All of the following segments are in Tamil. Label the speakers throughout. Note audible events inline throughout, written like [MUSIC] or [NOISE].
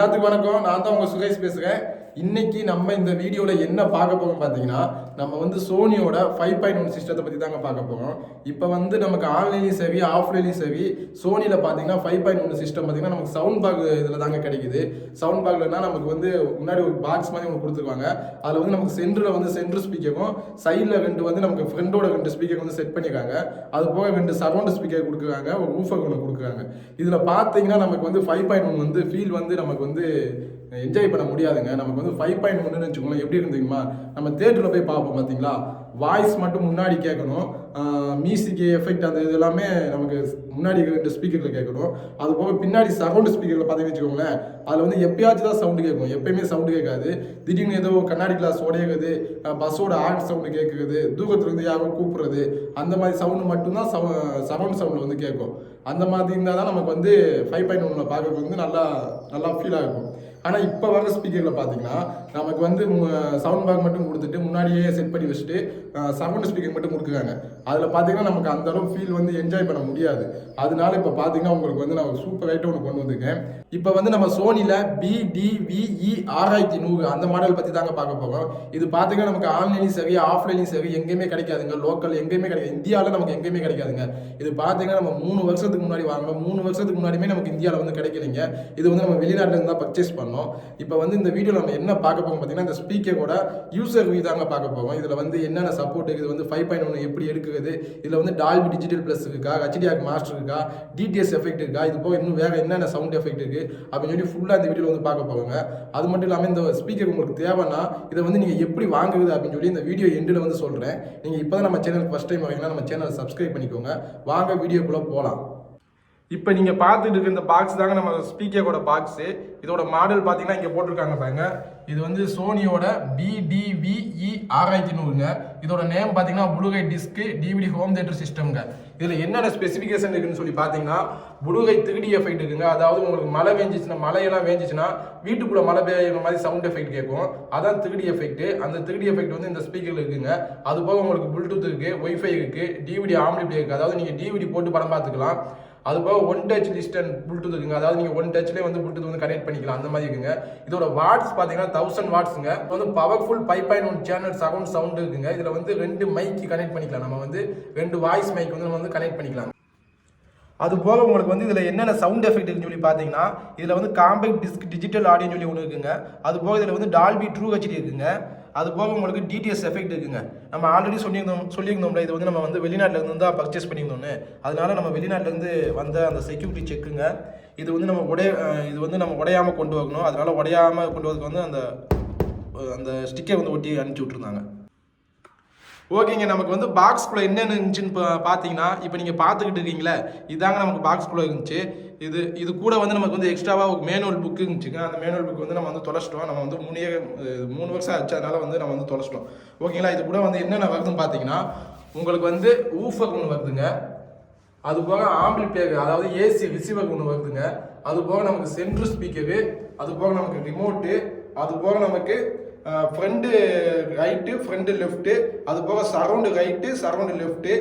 Speaker 1: எல்லாத்துக்கும் வணக்கம். நான் தான் உங்கள் சுகேஷ் பேசுகிறேன் இன்னைக்கு நம்ம இந்த வீடியோவில் என்ன பார்க்க போகிறோம் பார்த்தீங்கன்னா நம்ம வந்து சோனியோட ஃபைவ் பாயிண்ட் ஒன் சிஸ்டத்தை பற்றி தாங்க பார்க்க போகிறோம் இப்போ வந்து நமக்கு ஆன்லைன்லையும் சரி ஆஃப்லைன்லையும் சரி சோனியில் பார்த்தீங்கன்னா ஃபைவ் பாயிண்ட் ஒன் சிஸ்டம் பார்த்தீங்கன்னா நமக்கு சவுண்ட் பாக் இதில் தாங்க கிடைக்குது சவுண்ட் பாக்லனா நமக்கு வந்து முன்னாடி ஒரு பாக்ஸ் மாதிரி ஒன்று கொடுத்துருக்காங்க அதில் வந்து நமக்கு சென்டரில் வந்து சென்ட்ரு ஸ்பீக்கரும் சைடில் ரெண்டு வந்து நமக்கு ஃப்ரெண்டோட ரெண்டு ஸ்பீக்கர் வந்து செட் பண்ணியிருக்காங்க அது போக ரெண்டு சரௌண்ட் ஸ்பீக்கர் கொடுக்குறாங்க ஒரு ஊஃபர் ஒன்று கொடுக்குறாங்க. இதில் பார்த்தீங்கன்னா நமக்கு வந்து ஃபைவ் பாயிண்ட் ஒன் வந்து ஃபீல் வந்து நமக்கு வந்து என்ஜாய் பண்ண முடியாதுங்க. நமக்கு வந்து ஃபைவ் பாயிண்ட் ஒன்றுன்னு வச்சுக்கோங்களேன். எப்படி இருந்தீங்களா நம்ம தேட்டரில் போய் பார்ப்போம் பார்த்தீங்களா? வாய்ஸ் மட்டும் முன்னாடி கேட்கணும். மியூசிக் எஃபெக்ட் அந்த இது எல்லாமே நமக்கு முன்னாடி ரெண்டு ஸ்பீக்கரில் கேட்கணும். அது போக பின்னாடி சரௌண்ட் ஸ்பீக்கரில் பார்த்தீங்கன்னு வச்சுக்கோங்களேன் அதில் வந்து எப்பயாச்சும் தான் சவுண்டு கேட்கும். எப்பயுமே சவுண்டு கேட்காது. திடீர்னு ஏதோ கண்ணாடி கிளாஸ் உடையுது பஸ்ஸோட ஆர்ட் சவுண்டு கேட்குது தூக்கத்துல இருந்து யாரோ கூப்பிடுறது அந்த மாதிரி சவுண்டு மட்டும்தான் சரௌண்ட் சவுண்டில் வந்து கேட்கும். அந்த மாதிரி இருந்தால் தான் நமக்கு வந்து ஃபைவ் பாயிண்ட் ஒன்றில் பார்க்கறது வந்து நல்லா நல்லா ஃபீலாக இருக்கும். ஆனால் இப்போ வர ஸ்பீக்கரில் பார்த்தீங்கன்னா நமக்கு வந்து சவுண்ட் பாக் மட்டும் கொடுத்துட்டு முன்னாடியே செட் பண்ணி வச்சுட்டு சவுண்ட் ஸ்பீக்கர் மட்டும் கொடுக்குறாங்க. அதில் பார்த்தீங்கன்னா நமக்கு அந்த அளவு ஃபீல் வந்து என்ஜாய் பண்ண முடியாது. அதனால இப்போ பார்த்தீங்கன்னா உங்களுக்கு வந்து நான் சூப்பர் ஐட்டம் ஒன்று கொண்டு வந்திருக்கேன். இப்போ வந்து நம்ம சோனியில் பிடிவிஇ ஆறாயிரத்தி நூறு அந்த மாடல் பற்றி தாங்க பார்க்க போகிறோம் இது பார்த்தீங்கன்னா நமக்கு ஆன்லைன்லையும் சரி ஆஃப்லைன்லையும் சரி எங்கேயுமே கிடைக்காதுங்க. லோக்கல் எங்கேயுமே கிடைக்காது. இந்தியாவில் நமக்கு எங்கேயுமே கிடைக்காதுங்க. இது பார்த்தீங்கன்னா நம்ம மூணு வருஷத்துக்கு முன்னாடி வாங்க மூணு வருஷத்துக்கு முன்னாடியுமே நமக்கு இந்தியாவில் வந்து கிடைக்கலைங்க. இது வந்து நம்ம வெளிநாட்டில் இருந்தால் பர்ச்சேஸ் பண்ணணும் பண்ணோம் இப்போ வந்து இந்த வீடியோவில் நம்ம என்ன பார்க்க போகும் பார்த்தீங்கன்னா இந்த ஸ்பீக்கரோட யூசர் வியூ தாங்க பார்க்க போகும் இதில் வந்து என்னென்ன சப்போர்ட் இது வந்து ஃபைவ் பாயிண்ட் ஒன்று எப்படி எடுக்கிறது இதில் வந்து டால்பி டிஜிட்டல் ப்ளஸ் இருக்கா ஹெச்டிஆர் மாஸ்டர் இருக்கா டிடிஎஸ் எஃபெக்ட் இருக்கா இது போக இன்னும் வேறு என்னென்ன சவுண்ட் எஃபெக்ட் இருக்கு அப்படின்னு சொல்லி ஃபுல்லாக இந்த வீடியோவில் வந்து பார்க்க போவாங்க அது மட்டும் இல்லாமல் இந்த ஸ்பீக்கர் உங்களுக்கு தேவைன்னா இதை வந்து நீங்கள் எப்படி வாங்குறது அப்படின்னு சொல்லி இந்த வீடியோ எண்டில் வந்து சொல்கிறேன் நீங்கள் இப்போ தான் நம்ம சேனலுக்கு ஃபஸ்ட் டைம் வாங்கினா நம்ம சேனலை சப்ஸ்கிரைப் பண்ணிக்கோங்க. வாங்க வீடியோக்குள்ளே போகலாம் இப்போ நீங்கள் பார்த்துட்டு இருக்க இந்த பாக்ஸ் தாங்க நம்ம ஸ்பீக்கரோட பாக்ஸு இதோட மாடல் பார்த்தீங்கன்னா இங்கே போட்டிருக்காங்க பாருங்க. இது வந்து சோனியோட பிடிவிஇ ஆறாயிரத்தி நூறுங்க. இதோட நேம் பார்த்தீங்கன்னா ப்ளூகை டிஸ்க்கு டிவிடி ஹோம் தேட்டர் சிஸ்டம்ங்க இதில் என்னென்ன ஸ்பெசிஃபிகேஷன் இருக்குன்னு சொல்லி பார்த்தீங்கன்னா ப்ளூகை திருடி எஃபெக்ட் இருக்குங்க. அதாவது உங்களுக்கு மழை வேஞ்சிச்சுன்னா மழையெல்லாம் வேஞ்சிச்சுன்னா வீட்டுக்குள்ளே மழை பெய்யுற மாதிரி சவுண்ட் எஃபெக்ட் கேட்கும். அதான் த்ரீ எஃபெக்ட் அந்த திருடி எஃபெக்ட் வந்து இந்த ஸ்பீக்கரில் இருக்குங்க. அது போக உங்களுக்கு ப்ளூடூத் இருக்குது ஒய்ஃபை இருக்குது டிவிடி ஆம்லிபிளே இருக்குது அதாவது நீங்கள் டிவிடி போட்டு படம் பார்த்துக்கலாம். அது போக ஒன் டச் லிஸ்டன் ப்ளூடூத் இருக்குங்க. அதாவது நீங்கள் ஒன் டச்லேயே வந்து ப்ளூடூத் வந்து கனெக்ட் பண்ணிக்கலாம். அந்த மாதிரி இருக்குங்க. இதோட வாட்ஸ் பார்த்தீங்கன்னா தௌசண்ட் வாட்ஸுங்க இது வந்து powerful five point one channel sound sound இருக்குங்க. இதில் வந்து ரெண்டு மைக்கு கனெக்ட் பண்ணிக்கலாம். நம்ம வந்து ரெண்டு வாய்ஸ் மைக் வந்து நம்ம வந்து கனெக்ட் பண்ணிக்கலாம். அது போக உங்களுக்கு வந்து இதில் என்னென்ன சவுண்ட் எஃபெக்ட் இருக்குன்னு சொல்லி பார்த்தீங்கன்னா இதில் வந்து காம்பேக்ட் டிஸ்க் டிஜிட்டல் ஆடியோன்னு சொல்லி ஒன்று இருக்குங்க. அது போக இதில் வந்து டால்பி ட்ரூ ஹெச்டி இருக்குங்க. அது போக உங்களுக்கு டிடிஎஸ் எஃபெக்ட் இருக்குங்க. நம்ம ஆல்ரெடி சொல்லியிருந்தோம் சொல்லியிருந்தோம்ல இது வந்து நம்ம வந்து வெளிநாட்டிலேருந்து தான் பர்ச்சேஸ் பண்ணியிருந்தோம்னு. அதனால நம்ம வெளிநாட்டிலேருந்து வந்த அந்த செக்யூரிட்டி செக்குங்க இது வந்து நம்ம உடைய இது வந்து நம்ம உடையாமல் கொண்டு வரணும். அதனால உடையாமல் கொண்டு வரதுக்கு வந்து அந்த அந்த ஸ்டிக்கை வந்து ஒட்டி அனுப்பிச்சி விட்ருந்தாங்க ஓகேங்க நமக்கு வந்து பாக்ஸ்குள்ளே என்னென்ன இருந்துச்சுன்னு பார்த்தீங்கன்னா இப்போ நீங்கள் பார்த்துக்கிட்டு இருக்கீங்களே இதாங்க நமக்கு பாக்ஸ்குள்ளே இருந்துச்சு. இது இது கூட வந்து நமக்கு வந்து எக்ஸ்ட்ராவாக ஒரு மேனுவல் புக்கு இருந்துச்சுங்க. அந்த மேனுவல் புக் வந்து நம்ம வந்து தொலைச்சிட்டோம். நம்ம வந்து மூணு மூணு வருஷம் ஆச்சு. அதனால் வந்து நம்ம வந்து தொலைச்சிட்டோம். ஓகேங்களா இது கூட வந்து என்னென்ன வருதுன்னு பார்த்தீங்கன்னா உங்களுக்கு வந்து ஊஃபர் ஒன்று வருதுங்க. அது போக ஆம்பிளிஃபையர் அதாவது ஏசி ரிசீவர் ஒன்று வருதுங்க. அது போக நமக்கு சென்ட்ரு ஸ்பீக்கரு அது போக நமக்கு ரிமோட்டு அது போக நமக்கு ஃப்ரெண்டு ரைட்டு ஃப்ரண்ட் லெஃப்ட்டு அது போக சரௌண்டு ரைட்டு சரௌண்டு லெஃப்ட்டு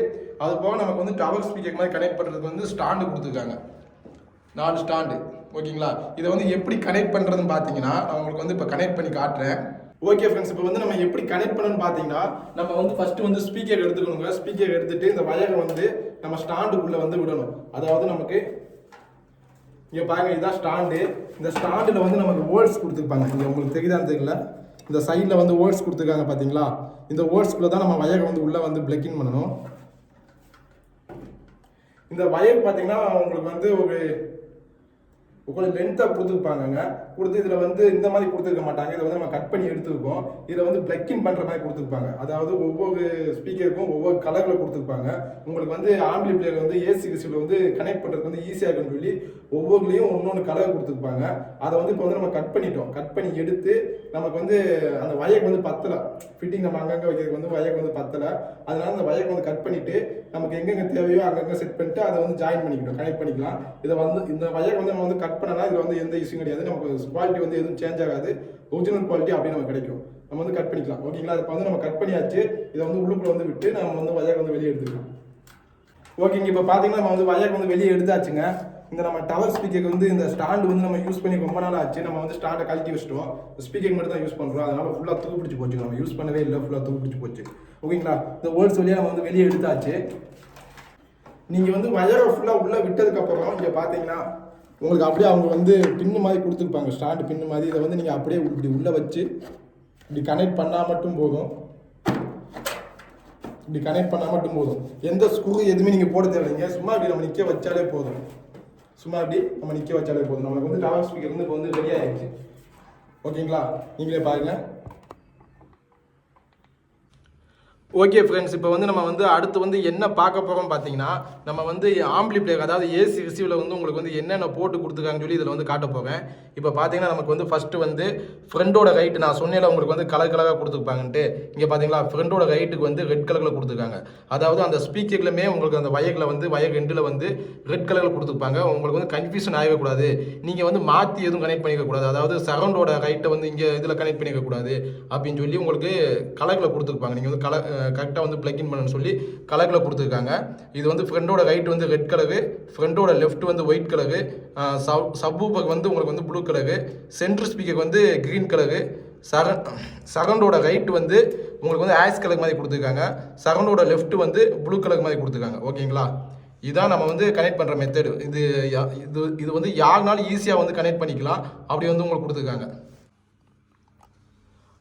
Speaker 1: அது போக நமக்கு வந்து டவர் ஸ்பீக்கர் மாதிரி கனெக்ட் பண்ணுறதுக்கு வந்து ஸ்டாண்டு கொடுத்துருக்காங்க. நாலு ஸ்டாண்டு ஓகேங்களா இதை வந்து எப்படி கனெக்ட் பண்ணுறதுன்னு பார்த்தீங்கன்னா நான் உங்களுக்கு வந்து இப்போ கனெக்ட் பண்ணி காட்டுறேன். ஓகே ஃப்ரெண்ட்ஸ் இப்போ வந்து நம்ம எப்படி கனெக்ட் பண்ணணும்னு பார்த்தீங்கன்னா நம்ம வந்து ஃபஸ்ட்டு வந்து ஸ்பீக்கர் எடுத்துக்கணுங்க. ஸ்பீக்கர் எடுத்துகிட்டு இந்த வயரை வந்து நம்ம ஸ்டாண்டுக்குள்ளே வந்து விடணும். அதாவது நமக்கு இங்கே பாருங்க இதுதான் ஸ்டாண்டு இந்த ஸ்டாண்டில் வந்து நமக்கு ஹோல்ஸ் கொடுத்துருப்பாங்க. இங்கே உங்களுக்கு தெரியுதான்னு தெரியல? இந்த சைடில் வந்து வேர்ட்ஸ் கொடுத்துருக்காங்க பார்த்தீங்களா இந்த வேர்ட்ஸ்குள்ளே தான் நம்ம வயரை வந்து உள்ளே வந்து பிளக்கின் பண்ணணும். இந்த வயர் பார்த்தீங்கன்னா உங்களுக்கு வந்து ஒரு கொஞ்சம் லென்த்தாக கொடுத்துருப்பாங்கங்க. கொடுத்து இதில் வந்து இந்த மாதிரி கொடுத்துருக்க மாட்டாங்க. இதை வந்து நம்ம கட் பண்ணி எடுத்துருக்கோம். இதில் வந்து பிளக்கின் பண்ணுற மாதிரி கொடுத்துருப்பாங்க. அதாவது ஒவ்வொரு ஸ்பீக்கருக்கும் ஒவ்வொரு கலரில் கொடுத்துருப்பாங்க. உங்களுக்கு வந்து ஆம்பிளி பிளேயர் வந்து ஏசி ரிசீவில் வந்து கனெக்ட் பண்ணுறதுக்கு வந்து ஈஸியாக இருக்குன்னு சொல்லி ஒவ்வொருலேயும் ஒன்று கலர் கொடுத்துருப்பாங்க. அதை வந்து இப்போ வந்து நம்ம கட் பண்ணிட்டோம். கட் பண்ணி எடுத்து நமக்கு வந்து அந்த வயக்கு வந்து பத்தலை. ஃபிட்டிங் நம்ம அங்கங்கே வைக்கிறதுக்கு வந்து வயக்கு வந்து பத்தலை. அதனால அந்த வயக்கு வந்து கட் பண்ணிவிட்டு நமக்கு எங்கெங்க தேவையோ அங்கங்கே செட் பண்ணிட்டு அதை வந்து ஜாயின் பண்ணிக்கிட்டோம். கனெக்ட் பண்ணிக்கலாம். இதை வந்து இந்த வயக்கு வந்து நம்ம வந்து கட் பண்ணனா இதுல வந்து எந்த இஷ்யூ கிடையாது. நமக்கு குவாலிட்டி வந்து எதுவும் சேஞ்ச் ஆகாது. ஒரிஜினல் குவாலிட்டி அப்படியே நமக்கு கிடைக்கும். நம்ம வந்து கட் பண்ணிக்கலாம். ஓகேங்களா இப்போ வந்து நம்ம கட் பண்ணியாச்சு. இதை வந்து உள்ளுக்குள்ள வந்து விட்டு நம்ம வந்து வயக்கு வந்து வெளியே எடுத்துக்கலாம். ஓகேங்க இப்போ பார்த்தீங்கன்னா நம்ம வந்து வயக்கு வந்து வெளியே எடுத்தாச்சுங்க. இந்த நம்ம டவர் ஸ்பீக்கருக்கு வந்து இந்த ஸ்டாண்டு வந்து நம்ம யூஸ் பண்ணி ரொம்ப நாள் ஆச்சு. நம்ம வந்து ஸ்டாண்டை கழட்டி வச்சிட்டோம். ஸ்பீக்கர் மட்டும் தான் யூஸ் பண்ணுறோம் அதனால ஃபுல்லாக தூக்கு பிடிச்சி போச்சு நம்ம யூஸ் பண்ணவே இல்லை. ஃபுல்லாக தூக்கு பிடிச்சி போச்சு. ஓகேங்களா இந்த வேர்ட்ஸ் வழியாக நம்ம வந்து வெளியே எடுத்தாச்சு. நீங்கள் வந்து வயரை ஃபுல்லாக உள்ளே விட்டதுக்கப்புறம் இங்கே பார்த்தீங்கன்னா உங்களுக்கு அப்படியே அவங்க வந்து பின்னு மாதிரி கொடுத்துருப்பாங்க. ஸ்டாண்டு பின்னு மாதிரி. இதை வந்து நீங்கள் அப்படியே இப்படி உள்ளே வச்சு இப்படி கனெக்ட் பண்ணால் மட்டும் போதும். இப்படி கனெக்ட் பண்ணால் மட்டும் போதும். எந்த ஸ்க்ரூ எதுவுமே நீங்கள் போட தேவையில்லைங்க. சும்மா இப்படி நம்ம நிற்க வச்சாலே போதும். சும்மா இப்படி நம்ம நிற்க வச்சாலே போதும். நம்மளுக்கு வந்து டவர் ஸ்பீக்கர் வந்து இப்போ வந்து ரெடி ஆகிடுச்சு ஓகேங்களா? நீங்களே பாருங்கள் ஓகே ஃப்ரெண்ட்ஸ் இப்போ வந்து நம்ம வந்து அடுத்து வந்து என்ன பார்க்க போகிறோம் பார்த்தீங்கன்னா நம்ம வந்து ஆம்பிளி பிளேயர் அதாவது ஏசி ரிசீவில் வந்து உங்களுக்கு வந்து என்னென்ன போட்டு கொடுத்துருக்காங்கன்னு சொல்லி இதில் வந்து காட்ட போவேன் இப்போ பார்த்தீங்கன்னா நமக்கு வந்து ஃபஸ்ட்டு வந்து ஃப்ரெண்டோட ரைட்டு நான் சொன்னேன் உங்களுக்கு வந்து கலர் கலராக கொடுத்துருப்பாங்கன்ட்டு. இங்கே பார்த்தீங்களா ஃப்ரெண்டோட ரைட்டுக்கு வந்து ரெட் கலரில் கொடுத்துருக்காங்க. அதாவது அந்த ஸ்பீக்கர்லையுமே உங்களுக்கு அந்த வயரில் வந்து வயர் ரெண்டில் வந்து ரெட் கலரில் கொடுத்துருப்பாங்க. உங்களுக்கு வந்து கன்ஃபியூஷன் ஆகக்கூடாது நீங்கள் வந்து மாற்றி எதுவும் கனெக்ட் பண்ணிக்கக்கூடாது அதாவது சரௌண்டோட ரைட்டை வந்து இங்கே இதில் கனெக்ட் பண்ணிக்க கூடாது. அப்படின்னு சொல்லி உங்களுக்கு கலரில் கொடுத்துருப்பாங்க. நீங்கள் வந்து கலர் கரெக்டாக வந்து பிளக்இன் பண்ணணும்னு சொல்லி கலரில் கொடுத்துருக்காங்க. இது வந்து ஃப்ரெண்டோட ரைட் வந்து ரெட் கலரு ஃப்ரெண்டோட லெஃப்ட் வந்து ஒயிட் கலரு சவ் சப் வந்து உங்களுக்கு வந்து ப்ளூ கலரு சென்ட்ரு ஸ்பீக்கர் வந்து க்ரீன் கலரு சரண் சரண்டோட ரைட் வந்து உங்களுக்கு வந்து ஆஷ் கலர் மாதிரி கொடுத்துருக்காங்க. சரண்டோட லெஃப்ட் வந்து ப்ளூ கலர் மாதிரி கொடுத்துருக்காங்க. ஓகேங்களா இதான் நம்ம வந்து கனெக்ட் பண்ணுற மெத்தடு இது யா- இது இது வந்து யாருனாலும் ஈஸியாக வந்து கனெக்ட் பண்ணிக்கலாம். அப்படி வந்து உங்களுக்கு கொடுத்துருக்காங்க.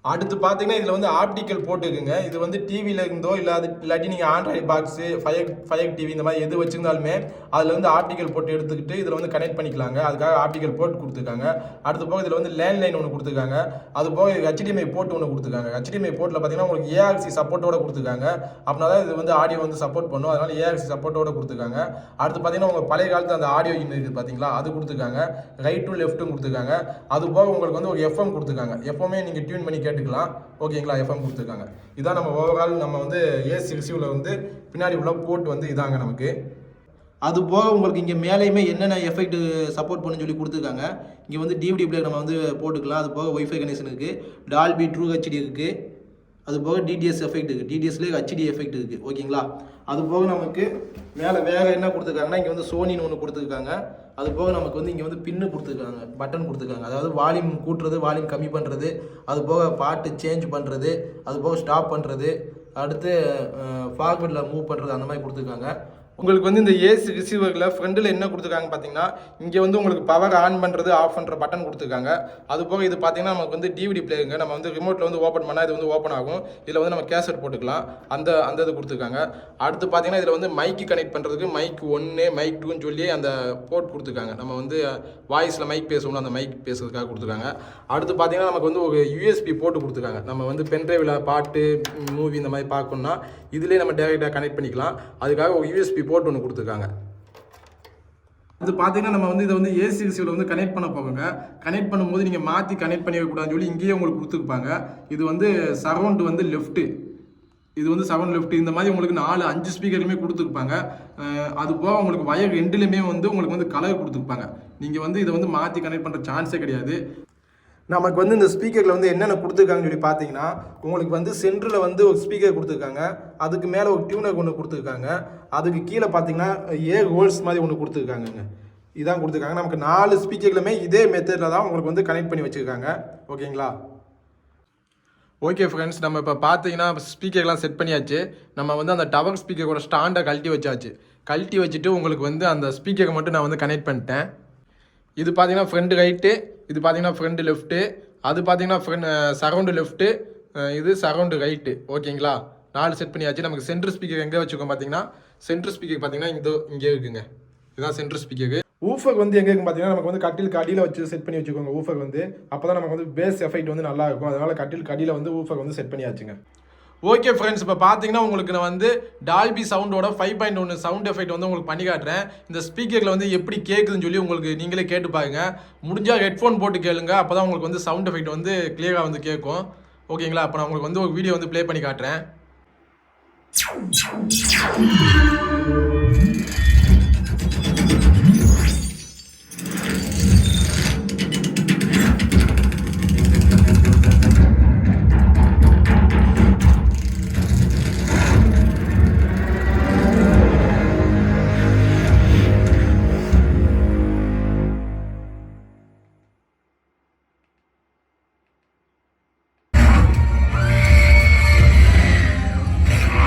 Speaker 1: அடுத்து பார்த்தீங்கன்னா இதில் வந்து ஆப்டிக்கல் போட்டுக்குங்க இது வந்து டிவியில் இருந்தோ இல்லை அது இல்லாட்டி நீங்கள் android box fire fire TV இந்த மாதிரி எது வச்சிருந்தாலுமே அதில் வந்து ஆப்டிக்கல் போட்டு எடுத்துக்கிட்டு இதில் வந்து கனெக்ட் பண்ணிக்கலாங்க. அதுக்காக ஆப்டிக்கல் போட்டு கொடுத்துருக்காங்க. அடுத்து போக இதில் வந்து லேண்ட்லைன் ஒன்று கொடுத்துருக்காங்க. அது போக ஹெச்டிஎம்ஐ போர்ட் ஒன்று கொடுத்துருக்காங்க. ஹெச்டிஎம்ஐ போர்ட்டில் பார்த்தீங்கன்னா உங்களுக்கு ஏஆர்சி சப்போர்ட்டோட கொடுத்துருக்காங்க. அப்படின்னா தான் இது வந்து ஆடியோ வந்து சப்போர்ட் பண்ணும். அதனால் ஏஆர்சி சப்போர்ட்டோட கொடுத்துருக்காங்க. அடுத்து பார்த்தீங்கன்னா உங்கள் பழைய காலத்து அந்த ஆடியோ இன் இருக்குது பார்த்தீங்களா அது கொடுத்துருக்காங்க. ரைட்டும் லெஃப்ட்டும் கொடுத்துருக்காங்க. அது போக உங்களுக்கு வந்து ஒரு எஃப்எம் கொடுத்துருக்காங்க. எஃப்எம்மே நீங்கள் டியூன் பண்ணிக்க கேட்டுக்கலாம். ஓகேங்களா எஃப்எம் கொடுத்துருக்காங்க. இதான் நம்ம ஓவரால் நம்ம வந்து ஏசி ரிசீவில் வந்து பின்னாடி உள்ள போர்ட் வந்து இதாங்க நமக்கு. அது போக உங்களுக்கு இங்கே மேலேயுமே என்னென்ன எஃபெக்ட் சப்போர்ட் பண்ணுன்னு சொல்லி கொடுத்துருக்காங்க. இங்கே வந்து டிவிடி பிளேயர் நம்ம வந்து போட்டுக்கலாம். அது போக ஒய்ஃபை கனெக்ஷன் இருக்குது டால்பி ட்ரூ ஹெச்டி இருக்குது அது போக டிடிஎஸ் எஃபெக்ட் இருக்குது டிடிஎஸ்லேயே ஹெச்டி எஃபெக்ட் இருக்குது ஓகேங்களா அது போக நமக்கு மேலே வேறு என்ன கொடுத்துருக்காங்கன்னா இங்கே வந்து சோனின்னு ஒன்று கொடுத்துருக்காங்க. அது போக நமக்கு வந்து இங்கே வந்து பின்னு கொடுத்துருக்காங்க பட்டன் கொடுத்துருக்காங்க. அதாவது வால்யூம் கூட்டுறது வால்யூம் கம்மி பண்ணுறது அது போக பாட்டு சேஞ்ச் பண்ணுறது அது போக ஸ்டாப் பண்ணுறது அடுத்து ஃபார்வர்டில் மூவ் பண்ணுறது அந்த மாதிரி கொடுத்துருக்காங்க. உங்களுக்கு வந்து இந்த ஏசி ரிசீவரில் ஃப்ரண்டில் என்ன கொடுத்துருக்காங்க பார்த்தீங்கன்னா இங்கே வந்து உங்களுக்கு பவர் ஆன் பண்ணுறது ஆஃப் பண்ணுற பட்டன் கொடுத்துருக்காங்க. அது போக இது பார்த்தீங்கன்னா நமக்கு வந்து டிவிடி பிளேயருங்க நம்ம வந்து ரிமோட்டில் வந்து ஓப்பன் பண்ணால் இது வந்து ஓப்பன் ஆகும். இதில் வந்து நம்ம கேசட் போட்டுக்கலாம். அந்த அந்த இது கொடுத்துருக்காங்க. அடுத்து பார்த்தீங்கன்னா இதில் வந்து மைக்கு கனெக்ட் பண்ணுறதுக்கு மைக் ஒன்று மைக் டூன்னு சொல்லி அந்த போர்ட் கொடுத்துருக்காங்க. நம்ம வந்து வாய்ஸில் மைக் பேசணும் அந்த மைக் பேசுறதுக்காக கொடுத்துருக்காங்க. அடுத்து பார்த்தீங்கன்னா நமக்கு வந்து ஒரு யூஎஸ்பி போட்டு கொடுத்துருக்காங்க. நம்ம வந்து பென்ட்ரைவில் பாட்டு மூவி இந்த மாதிரி பார்க்கணும்னா இதுலேயே நம்ம டேரெக்டாக கனெக்ட் பண்ணிக்கலாம். அதுக்காக ஒரு யூஎஸ்பி போர்ட் ஒன்று கொடுத்துருக்காங்க. இது பார்த்தீங்கன்னா நம்ம வந்து இதை வந்து ஏசி ரிசீவில் வந்து கனெக்ட் பண்ண போங்க கனெக்ட் பண்ணும்போது நீங்கள் மாற்றி கனெக்ட் பண்ணிக்கக்கூடாதுன்னு சொல்லி இங்கேயே உங்களுக்கு கொடுத்துருப்பாங்க. இது வந்து சரௌண்ட் வந்து லெஃப்ட்டு இது வந்து செவன் லெஃப்ட் இந்த மாதிரி உங்களுக்கு நாலு அஞ்சு ஸ்பீக்கருமே கொடுத்துருப்பாங்க. அது போக உங்களுக்கு வயர் ரெண்டுலேயுமே வந்து உங்களுக்கு வந்து கலர் கொடுத்துருப்பாங்க. நீங்கள் வந்து இதை வந்து மாற்றி கனெக்ட் பண்ணுற சான்ஸே கிடையாது. நமக்கு வந்து இந்த ஸ்பீக்கரில் வந்து என்னென்ன கொடுத்துருக்காங்கன்னு சொல்லி பார்த்தீங்கன்னா உங்களுக்கு வந்து சென்டரில் வந்து ஒரு ஸ்பீக்கர் கொடுத்துருக்காங்க. அதுக்கு மேலே ஒரு டியூனர் ஒன்று கொடுத்துருக்காங்க. அதுக்கு கீழே பார்த்தீங்கன்னா ஏ ஹோல்ஸ் மாதிரி ஒன்று கொடுத்துருக்காங்கங்க. இதான் கொடுத்துருக்காங்க. நமக்கு நாலு ஸ்பீக்கர்களுமே இதே மெத்தடில் தான் உங்களுக்கு வந்து கனெக்ட் பண்ணி வச்சுருக்காங்க. ஓகேங்களா? ஓகே ஃப்ரெண்ட்ஸ் நம்ம இப்போ பார்த்தீங்கன்னா ஸ்பீக்கர்லாம் செட் பண்ணியாச்சு. நம்ம வந்து அந்த டவர் ஸ்பீக்கரோட ஸ்டாண்டை கழட்டி வச்சாச்சு. கழட்டி வச்சுட்டு உங்களுக்கு வந்து அந்த ஸ்பீக்கரை மட்டும் நான் வந்து கனெக்ட் பண்ணிட்டேன். இது பார்த்தீங்கன்னா ஃப்ரண்ட் ரைட்டு இது பார்த்தீங்கன்னா ஃப்ரண்ட் லெஃப்ட்டு அது பார்த்தீங்கன்னா ஃப்ரண்ட் சரௌண்டு லெஃப்ட்டு இது சரௌண்டு ரைட்டு ஓகேங்களா? நாலு செட் பண்ணியாச்சு. நமக்கு சென்ட்ரு ஸ்பீக்கர் எங்கே வச்சுக்கோம் பார்த்தீங்கன்னா சென்ட்ரு ஸ்பீக்கர் பார்த்தீங்கன்னா இந்த இங்கே இருக்குங்க. இதுதான் சென்ட்ரு ஸ்பீக்கர் ஊஃபர் வந்து எங்கே இருக்குன்னு பார்த்தீங்கன்னா நமக்கு வந்து கட்டில் கடியில் வச்சு செட் பண்ணி வச்சுக்கோங்க ஊஃபர் வந்து. அப்போ தான் நமக்கு வந்து பேஸ் எஃபெக்ட் வந்து நல்லா இருக்கும். அதனால் கட்டில் கடியில் வந்து ஊஃபர் வந்து செட் பண்ணியாச்சுங்க. ஓகே ஃப்ரெண்ட்ஸ் இப்போ பார்த்தீங்கன்னா உங்களுக்கு நான் வந்து டால்பி சவுண்டோட ஃபைவ் பாயிண்ட் ஒன்று சவுண்ட் எஃபெக்ட் வந்து உங்களுக்கு பண்ணி காட்டுறேன். இந்த ஸ்பீக்கரில் வந்து எப்படி கேட்குதுன்னு சொல்லி உங்களுக்கு நீங்களே கேட்டு பாருங்க. முடிஞ்சால் ஹெட்ஃபோன் போட்டு கேளுங்க அப்போ தான் உங்களுக்கு வந்து சவுண்ட் எஃபெக்ட் வந்து கிளியராக வந்து கேட்கும். ஓகேங்களா அப்போ நான் உங்களுக்கு வந்து ஒரு வீடியோ வந்து ப்ளே பண்ணி காட்டுறேன்.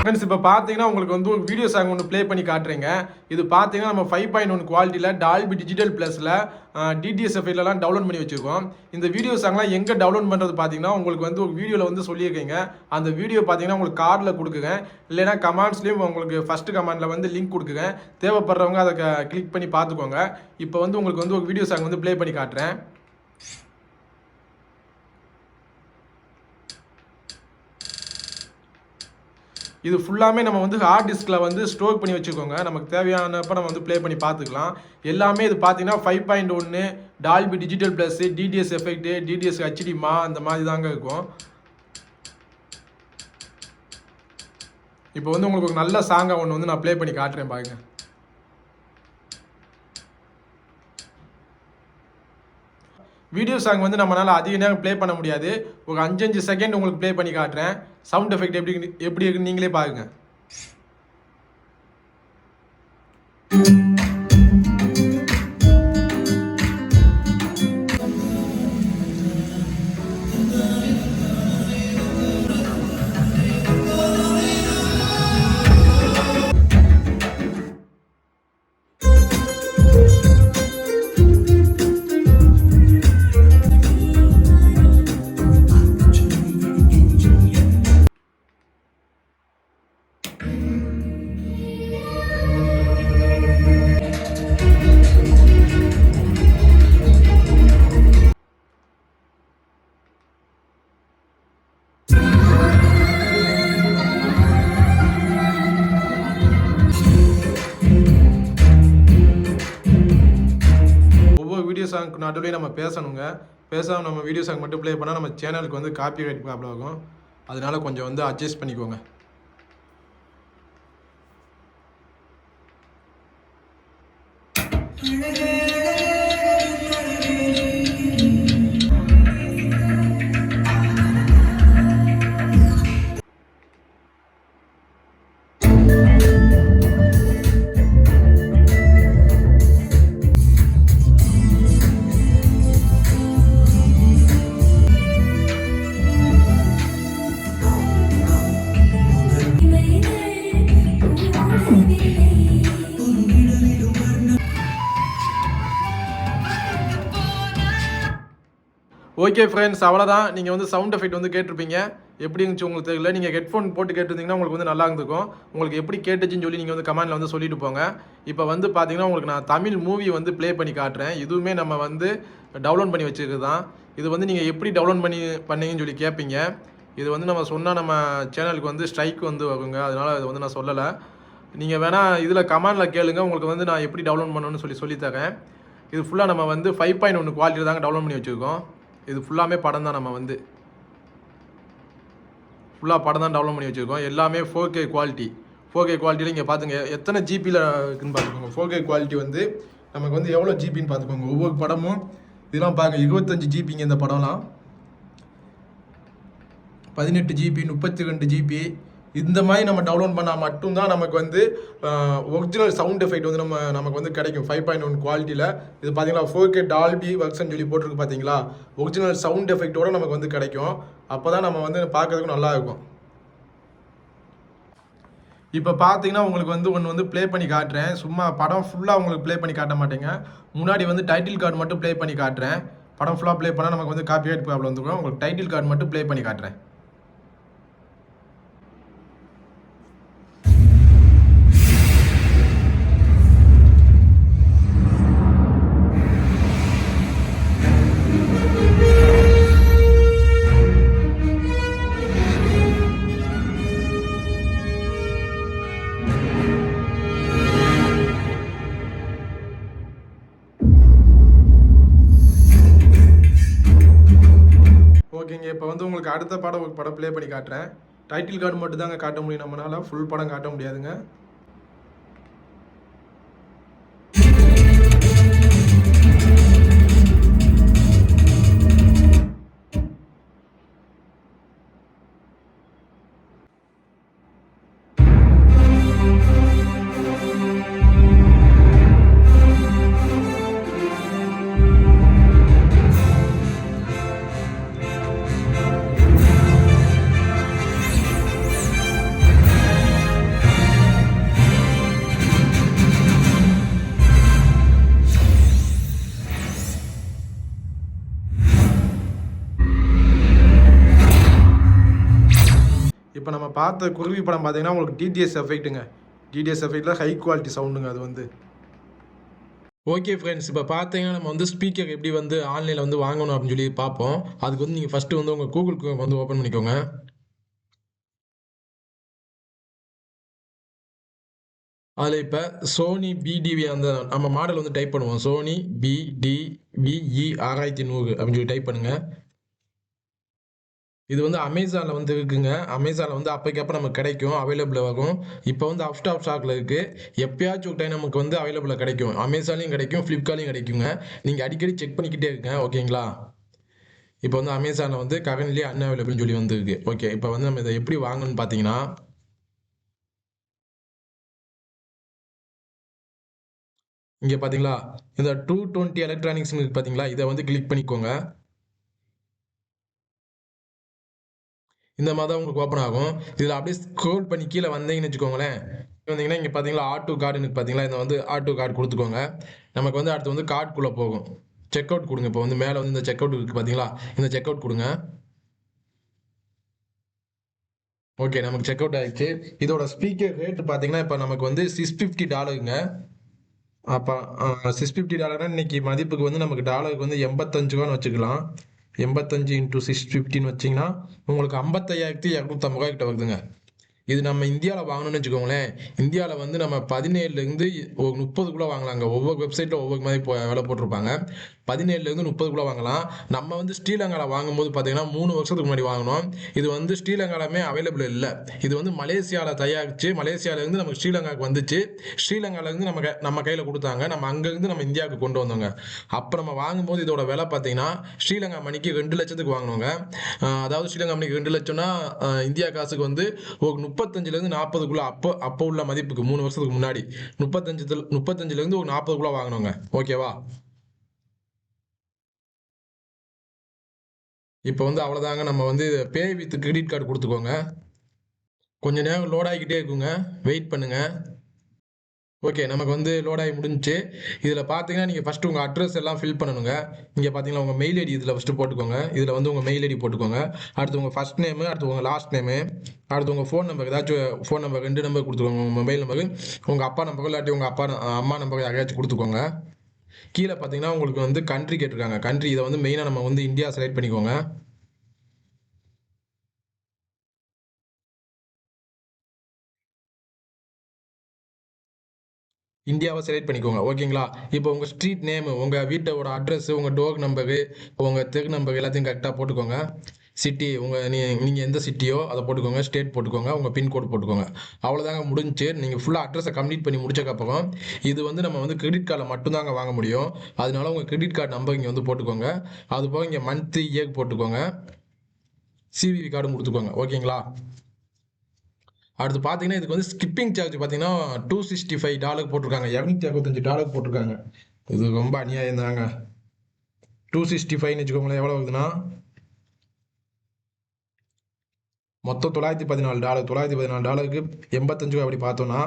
Speaker 1: ஃப்ரெண்ட்ஸ் இப்போ பார்த்தீங்கன்னா உங்களுக்கு வந்து ஒரு வீடியோ சாங் ஒன்று ப்ளே பண்ணி காட்டுறீங்க. இது பார்த்தீங்கன்னா நம்ம ஃபைவ் பாயிண்ட் ஒன் குவாலிட்டியில் டால்பி டிஜிட்டல் ப்ளஸில் டிடிஎஸ்எஃப்ஐலலாம் டவுன்லோட் பண்ணி வச்சுருக்கோம். இந்த வீடியோ சாங்லாம் எங்கே டவுன்லோட் பண்ணுறது பார்த்தீங்கன்னா உங்களுக்கு வந்து ஒரு வீடியோவில் வந்து சொல்லியிருக்கீங்க. அந்த வீடியோ பார்த்தீங்கன்னா உங்களுக்கு கார்டில் கொடுக்குங்க. இல்லைன்னா கமெண்ட்ஸ்லேயும் உங்களுக்கு ஃபஸ்ட்டு கமெண்டில் வந்து லிங்க் கொடுக்குங்க. தேவைப்படுறவங்க அதை கிளிக் பண்ணி பார்த்துக்கோங்க. இப்போ வந்து உங்களுக்கு வந்து ஒரு வீடியோ சாங் வந்து ப்ளே பண்ணி காட்டுறேன். இது ஃபுல்லாமே நம்ம வந்து ஹார்ட் டிஸ்கில் வந்து ஸ்டோர் பண்ணி வச்சுக்கோங்க. நமக்கு தேவையானப்போ நம்ம வந்து ப்ளே பண்ணி பார்த்துக்கலாம். எல்லாமே இது பார்த்தீங்கன்னா ஃபைவ் பாயிண்ட் ஒன்று Dolby digital plus DTS effect DTS HD MA அந்த மாதிரி தாங்க இருக்கும். இப்போ வந்து உங்களுக்கு ஒரு நல்ல சாங்கை ஒன்று வந்து நான் ப்ளே பண்ணி காட்டுறேன் பாருங்கள் வீடியோ சாங் வந்து நம்மளால் அதிக நேரம் ப்ளே பண்ண முடியாது. ஒரு அஞ்சு அஞ்சு செகண்ட் உங்களுக்கு ப்ளே பண்ணி காட்டுறேன். சவுண்ட் எஃபெக்ட் எப்படி எப்படி இருக்குன்னு நீங்களே பாருங்கள் நடுவில் நம்ம பேசணுங்க. பேசாமல் நம்ம வீடியோஸாக மட்டும் ப்ளே பண்ணால் நம்ம சேனலுக்கு வந்து காப்பி ரைட் ப்ராப்ளம் ஆகும். அதனால கொஞ்சம் வந்து அட்ஜஸ்ட் பண்ணிக்கோங்க. [LAUGHS] ஓகே ஃப்ரெண்ட்ஸ் அவ்வளோதான் நீங்கள் வந்து சவுண்ட் எஃபெக்ட் வந்து கேட்டிருப்பீங்க. எப்படி இருந்துச்சு உங்களுக்கு தெரியல? நீங்கள் ஹெட்ஃபோன் போட்டு கேட்டிருந்தீங்கன்னா உங்களுக்கு வந்து நல்லா இருந்திருக்கும். உங்களுக்கு எப்படி கேட்டுச்சுன்னு சொல்லி நீங்கள் வந்து கமெண்ட்டில் வந்து சொல்லிட்டு போங்க. இப்போ வந்து பார்த்தீங்கன்னா உங்களுக்கு நான் தமிழ் மூவி வந்து ப்ளே பண்ணி காட்டுறேன். இதுவுமே நம்ம வந்து டவுன்லோட் பண்ணி வச்சுருக்குது தான் இது வந்து நீங்கள் எப்படி டவுன்லோட் பண்ணி பண்ணீங்கன்னு சொல்லி கேட்பீங்க இது வந்து நம்ம சொன்னால் நம்ம சேனலுக்கு வந்து ஸ்ட்ரைக் வந்து வருங்க. அதனால் இது வந்து நான் சொல்லலை. நீங்கள் வேணால் இதில் கமெண்டில் கேளுங்க. உங்களுக்கு வந்து நான் எப்படி டவுன்லோட் பண்ணணும்னு சொல்லி சொல்லித்தரேன். இது ஃபுல்லாக நம்ம வந்து ஃபைவ் பாயிண்ட் ஒன்று குவாலிட்டி தாங்க டவுன்லோட் பண்ணி வச்சுருக்கோம். இது ஃபுல்லாமே படம் தான் நம்ம வந்து. ஃபுல்லாக படம் தான் டவுன்லோட் பண்ணி வச்சுருக்கோம். எல்லாமே four K quality four K குவாலிட்டியில் இங்கே பார்த்துங்க எத்தனை ஜிபியில் இருக்குன்னு பார்த்துக்கோங்க ஃபோர் கே குவாலிட்டி வந்து நமக்கு வந்து எவ்வளோ ஜிபின்னு பார்த்துக்கோங்க ஒவ்வொரு படமும் இதெல்லாம் பாருங்க இருபத்தஞ்சி ஜிபிங்க இந்த படம்லாம். பதினெட்டு ஜிபி முப்பத்தி ரெண்டு ஜிபி இந்த மாதிரி நம்ம டவுன்லோட் பண்ணால் மட்டும்தான் நமக்கு வந்து ஒரிஜினல் சவுண்ட் எஃபெக்ட் வந்து நம்ம நமக்கு வந்து கிடைக்கும். ஃபைவ் பாயிண்ட் ஒன் குவாலிட்டியில் இது பார்த்தீங்களா ஃபோர் கே டால்பி ஒர்க்ஸ்ன்னு சொல்லி போட்டிருக்கு பார்த்தீங்களா ஒரிஜினல் சவுண்ட் எஃபெக்ட்டோட நமக்கு வந்து கிடைக்கும். அப்போ தான் நம்ம வந்து பார்க்கறதுக்கு நல்லா இருக்கும். இப்போ பார்த்தீங்கன்னா உங்களுக்கு வந்து ஒன்று வந்து ப்ளே பண்ணி காட்டுறேன். சும்மா படம் ஃபுல்லாக உங்களுக்கு ப்ளே பண்ணி காட்ட மாட்டேங்க. முன்னாடி வந்து டைட்டில் கார்டு மட்டும் ப்ளே பண்ணி காட்டுறேன். படம் ஃபுல்லாக ப்ளே பண்ணால் நமக்கு வந்து காப்பிரைட் ப்ராப்ளம் வந்துடும் உங்களுக்கு டைட்டில் கார்டு மட்டும் ப்ளே பண்ணி காட்டுறேன். இப்போ வந்து உங்களுக்கு அடுத்த படம் படம் ப்ளே பண்ணி காட்டுறேன். டைட்டில் கார்டு மட்டும் தாங்க காட்ட முடியும் நம்மளால் ஃபுல் படம் காட்ட முடியாதுங்க. பார்த்த குருவி படம் பார்த்தீங்கன்னா உங்களுக்கு டிடிஎஸ் எஃபெக்ட்டுங்க டிடிஎஸ் எஃபெக்டில் ஹை குவாலிட்டி சவுண்டுங்க அது வந்து. ஓகே ஃப்ரெண்ட்ஸ் இப்போ பார்த்தீங்கன்னா நம்ம வந்து ஸ்பீக்கர் எப்படி வந்து ஆன்லைனில் வந்து வாங்கணும் அப்படின்னு சொல்லி பார்ப்போம். அதுக்கு வந்து நீங்கள் ஃபஸ்ட்டு வந்து உங்கள் கூகுள் வந்து ஓப்பன் பண்ணிக்கோங்க. அதில் இப்போ சோனி பிடிவி அந்த நம்ம மாடல் வந்து டைப் பண்ணுவோம். சோனி பிடிவிஇ ஆறாயிரத்தி நூறு அப்படின்னு சொல்லி டைப் பண்ணுங்கள் இது வந்து அமேசானில் வந்து இருக்குங்க. அமேசானில் வந்து அப்போக்கப்போ நமக்கு கிடைக்கும். அவைலபிள் ஆகும் இப்போ வந்து அப் ஸ்டாப் ஸ்டாக்ல இருக்குது எப்பயாச்சும் ஒரு டைம் நமக்கு வந்து அவைலபிளாக கிடைக்கும். அமேசான்லையும் கிடைக்கும் ஃப்ளிப்கார்ட்லையும் கிடைக்குங்க. நீங்கள் அடிக்கடி செக் பண்ணிக்கிட்டே இருங்க ஓகேங்களா இப்போ வந்து அமேசானில் வந்து ககன்லேயே அன் அவைலபிள்னு சொல்லி வந்துருக்கு. ஓகே இப்போ வந்து நம்ம இதை எப்படி வாங்கணும்னு பார்த்தீங்கன்னா இங்கே பார்த்தீங்களா இந்த டூ டுவெண்ட்டி எலக்ட்ரானிக்ஸ் பார்த்தீங்களா இதை வந்து கிளிக் பண்ணிக்கோங்க. இந்த மாதிரி தான் உங்களுக்கு ஓப்பன் ஆகும். இதில் அப்படியே ஸ்க்ரோல் பண்ணி கீழே வந்தீங்கன்னு வச்சுக்கோங்களேன். வந்தீங்கன்னா இங்கே பார்த்தீங்களா ஆட்டோ கார்டு எனக்கு பார்த்தீங்களா? இந்த வந்து ஆட்டோ கார்டு கொடுத்துக்கோங்க. நமக்கு வந்து அடுத்து வந்து கார்டுக்குள்ளே போகும். செக் அவுட் கொடுங்க இப்போ வந்து மேலே வந்து இந்த செக் அவுட் இருக்குது பார்த்தீங்களா? இந்த செக் அவுட் கொடுங்க. ஓகே நமக்கு செக் அவுட் ஆயிடுச்சு. இதோட ஸ்பீக்கர் ரேட்டு பார்த்தீங்கன்னா இப்போ நமக்கு வந்து சிக்ஸ் ஃபிஃப்டி டாலருங்க அப்போ சிக்ஸ் ஃபிஃப்டி டாலர்னா இன்னைக்கு மதிப்புக்கு வந்து நமக்கு டாலருக்கு வந்து எண்பத்தஞ்சு ரூபான்னு வச்சுக்கலாம். எண்பத்தஞ்சு இன்ட்டு சிக்ஸ் ஃபிஃப்டின்னு வச்சிங்கன்னா உங்களுக்கு ஐம்பத்தையாயிரத்தி இரநூத்தம்பது ரூபாய் கிட்ட வருதுங்க. இது நம்ம இந்தியாவில் வாங்கணும்னு வச்சுக்கோங்களேன். இந்தியாவில் வந்து நம்ம பதினேழுலேருந்து ஒரு முப்பதுக்குள்ளே வாங்கலாங்க. ஒவ்வொரு வெப்சைட்டில் ஒவ்வொரு மாதிரி போ விலை போட்டிருப்பாங்க. பதினேழுலேருந்து முப்பதுக்குள்ளே வாங்கலாம். நம்ம வந்து ஸ்ரீலங்காவில் வாங்கும்போது பார்த்தீங்கன்னா மூணு வருஷத்துக்கு முன்னாடி வாங்கினோம். இது வந்து ஸ்ரீலங்காலுமே அவைலபிள் இல்லை. இது வந்து மலேசியாவில் தயாரித்து மலேசியாவிலேருந்து நமக்கு ஸ்ரீலங்காவுக்கு வந்துச்சு. ஸ்ரீலங்காவிலேருந்து நம்ம நம்ம கையில் கொடுத்தாங்க. நம்ம அங்கேருந்து நம்ம இந்தியாவுக்கு கொண்டு வந்தோங்க. அப்போ நம்ம வாங்கும்போது இதோட விலை பார்த்தீங்கன்னா ஸ்ரீலங்கா மணிக்கு ரெண்டு லட்சத்துக்கு வாங்கினோங்க. அதாவது ஸ்ரீலங்கா மணிக்கு ரெண்டு லட்சம்னா இந்தியா காசுக்கு வந்து ஒரு முப்பத்தஞ்சுலேருந்து நாற்பதுக்குள்ளே அப்போ அப்போ உள்ள மதிப்புக்கு மூணு வருஷத்துக்கு முன்னாடி. முப்பத்தஞ்சு முப்பத்தஞ்சுலேருந்து ஒரு நாற்பதுக்குள்ளே வாங்கினோங்க. ஓகேவா? இப்போ வந்து அவ்வளோதாங்க நம்ம வந்து பே வித் கிரெடிட் கார்டு கொடுத்துக்கோங்க. கொஞ்ச நேரம் லோட் ஆகிக்கிட்டே இருக்குங்க. வெயிட் பண்ணுங்கள் ஓகே நமக்கு வந்து லோட் ஆகி முடிஞ்சிச்சு. இதில் பார்த்தீங்கன்னா நீங்கள் ஃபஸ்ட்டு உங்கள் அட்ரஸ் எல்லாம் ஃபில் பண்ணணுங்க. இங்கே பார்த்தீங்கன்னா உங்கள் மெயில் ஐடி இதில் ஃபஸ்ட்டு போட்டுக்கோங்க. இதில் வந்து உங்கள் மெயில் ஐடி போட்டுக்கோங்க. அடுத்து உங்கள் ஃபஸ்ட் நேமு அடுத்து உங்கள் லாஸ்ட் நேமு அடுத்து உங்கள் ஃபோன் நம்பர் ஏதாச்சும் ஃபோன் நம்பர் ரெண்டு நம்பர் கொடுத்துக்கோங்க. உங்கள் மொபைல் நம்பர் உங்கள் அப்பா நம்பர் இல்லாட்டி உங்கள் அப்பா அம்மா நம்பர் யாரையாச்சும் கொடுத்துக்கோங்க. கீழே பார்த்தீங்கன்னா உங்களுக்கு வந்து கண்ட்ரி கேட்டிருக்காங்க. கண்ட்ரி இதை வந்து மெயினாக நம்ம வந்து இந்தியா செலக்ட் பண்ணிக்கோங்க. இந்தியாவை செலக்ட் பண்ணிக்கோங்க. ஓகேங்களா இப்போ உங்கள் ஸ்ட்ரீட் நேம் உங்கள் வீட்டோட அட்ரஸ் உங்கள் டோர் நம்பரு உங்கள் தெரு நம்பர் எல்லாத்தையும் கரெக்டாக போட்டுக்கோங்க. சிட்டி உங்கள் நீ நீங்கள் எந்த சிட்டியோ அதை போட்டுக்கோங்க ஸ்டேட் போட்டுக்கோங்க உங்கள் பின்கோடு போட்டுக்கோங்க. அவ்வளோதாங்க முடிஞ்சுச்சு நீங்கள் ஃபுல்லாக அட்ரஸை கம்ப்ளீட் பண்ணி முடிச்சக்கப்புறம் இது வந்து நம்ம வந்து கிரெடிட் கார்டில் மட்டும்தாங்க வாங்க முடியும். அதனால உங்கள் கிரெடிட் கார்டு நம்பர் இங்கே வந்து போட்டுக்கோங்க. அது போக இங்கே மந்த்லி இயர் போட்டுக்கோங்க. சிவிவி கார்டும் கொடுத்துக்கோங்க. ஓகேங்களா? அடுத்து பார்த்தீங்கன்னா இதுக்கு வந்து ஸ்கிப்பிங் சார்ஜ் பார்த்தீங்கன்னா டூ சிக்ஸ்டி ஃபைவ் டாலர் போட்டிருக்காங்க. இரநூத்தி அறுபத்தஞ்சு டாலர் போட்டிருக்காங்க. இது ரொம்ப அநியாயம் தாங்க டூ சிக்ஸ்டி ஃபைவ்னு வச்சுக்கோங்களேன் எவ்வளோ வருதுன்னா மொத்தம் தொள்ளாயிரத்தி பதினாலு டாலர். தொள்ளாயிரத்தி பதினாலு டாலருக்கு எண்பத்தஞ்சு ரூபா அப்படி பார்த்தோன்னா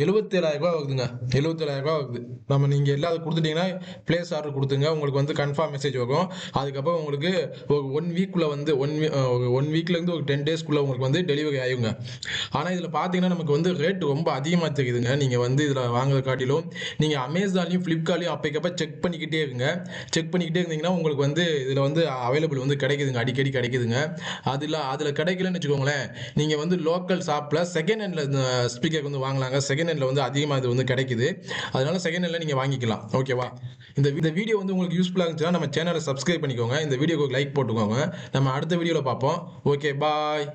Speaker 1: எழுபத்தேழாயிரம் ரூபா வருதுங்க எழுபத்தேழாயிரம் ரூபா வருது நம்ம நீங்கள் எல்லாரும் கொடுத்துட்டீங்கன்னா பிளேஸ் ஆர்டர் கொடுத்துங்க. உங்களுக்கு வந்து கன்ஃபார்ம் மெசேஜ் வரும். அதுக்கப்புறம் உங்களுக்கு ஒரு ஒன் வீக்குள்ளே வந்து ஒன் ஒரு ஒன் வீக்லேருந்து ஒரு டென் டேஸ்க்குள்ளே உங்களுக்கு வந்து டெலிவரி ஆகுங்க. ஆனால் இதில் பார்த்தீங்கன்னா நமக்கு வந்து ரேட் ரொம்ப அதிகமாக தெரியுதுங்க. நீங்கள் வந்து இதில் வாங்குறத காட்டிலும் நீங்கள் அமேசான்லையும் ஃப்ளிப்கார்ட்லையும் அப்பைக்கப்போ செக் பண்ணிக்கிட்டே இருங்க. செக் பண்ணிக்கிட்டே இருந்தீங்கன்னா உங்களுக்கு வந்து இதில் வந்து அவைலபிள் வந்து கிடைக்குதுங்க. அடிக்கடி கிடைக்குதுங்க. அதில் அதில் கிடைக்கலன்னு வச்சுக்கோங்களேன். நீங்கள் வந்து லோக்கல் ஷாப்பில் செகண்ட் ஹேண்டில் ஸ்பீக்கர் வந்து வாங்கலாங்க. செகண்ட் ஹேண்டில் வந்து அதிகமாக இது வந்து கிடைக்குது. அதனால செகண்ட் ஹேண்டில் நீங்கள் வாங்கிக்கலாம். ஓகேவா இந்த இந்த வீடியோ வந்து உங்களுக்கு யூஸ்ஃபுல்லாக இருந்துச்சுன்னா நம்ம சேனலை சப்ஸ்கிரைப் பண்ணிக்கோங்க. இந்த வீடியோக்கு லைக் போட்டுக்கோங்க. நம்ம அடுத்த வீடியோவில் பார்ப்போம். Okay bye